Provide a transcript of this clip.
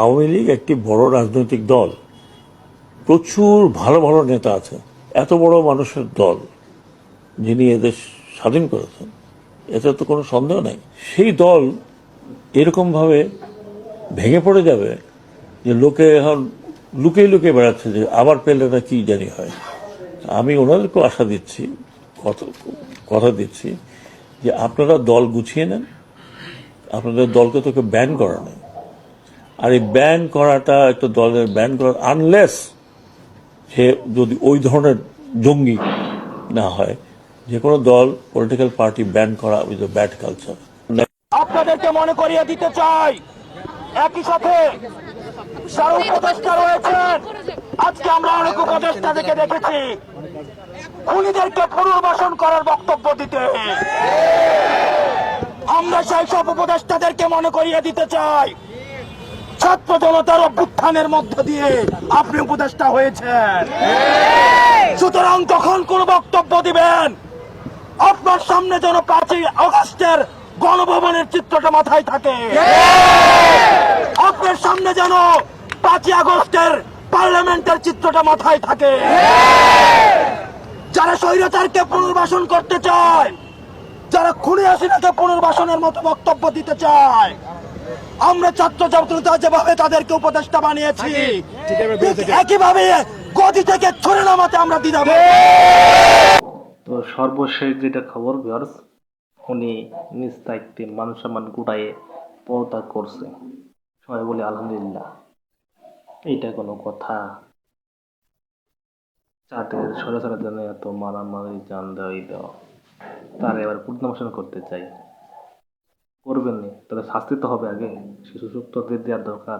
আওয়ামী লীগ একটি বড় রাজনৈতিক দল। প্রচুর ভালো ভালো নেতা আছে। এত বড় মানুষের দল যিনি এদেশ স্বাধীন করেছেন, এতে তো কোনো সন্দেহ নেই। সেই দল এরকমভাবে ভেঙে পড়ে যাবে যে লোকে এখন লুকিয়ে লুকিয়ে বেড়াচ্ছে যে আবার পেলে না কি জানি হয়। আমি ওনাদেরকেও আশা দিচ্ছি, কথা দিচ্ছি যে আপনারা দল গুছিয়ে নেন। আপনাদের দলকে তোকে ব্যান করা নেই। আর এই ব্যান করাটা একটা দলের ব্যান করা আনলেস সে যদি ওই ধরনের জঙ্গি না হয়, যে কোনো দল পলিটিক্যাল পার্টি ব্যান করা উইথ ব্যাড কালচার আপনাদেরকে মনে করিয়ে দিতে চাই, একই সাথে যারা উপদেষ্টা রয়েছেন। আজকে আমরা অনেক উপদেষ্টাদেরকে দেখেছি, খুনিদেরকে পুনর্বাসন করার বক্তব্য দিতে। আমরা সেই সব উপদেষ্টাদেরকে মনে করিয়ে দিতে চাই ছাত্র জনতার অভ্যুত্থানের মধ্য দিয়ে আপনি উপদেষ্টা হয়েছেন। সুতরাং তখন কোন বক্তব্য দিবেন? আপনার সামনে যেন পাঁচই আগস্টের গণভবনের চিত্রটা মাথায় থাকে। আপনার সামনে যেন পাঁচই আগস্টের পার্লামেন্টের চিত্রটা মাথায় থাকে। যারা স্বৈরাচারকে পুনর্বাসন করতে চায়, যারা খুনি হাসিনাকে পুনর্বাসনের মতো বক্তব্য দিতে চায় আমরা ছাত্র ছাত্রতা যেভাবে তাদেরকে উপদেষ্টা বানিয়েছি একইভাবে গদি থেকে ছড়ে নামাতে আমরা দিদাবো তো সর্বশেষ যেটা খবর ভিউয়ার্স উনি নিজ দায়িত্বে মান সম্মান গুটায়ে পদত্যাগ করছে। সবাই বলে আলহামদুলিল্লাহ। এটা কোনো কথা। যাদের সরাসরি জন্য এত মারামারি জান দেওয়া এই দেওয়া। তারা এবার পুনর্বাসন করতে চাই। করবেন না তাহলে শাস্তি তো হবে আগে। শিশু সুক্তদের দেওয়ার দরকার।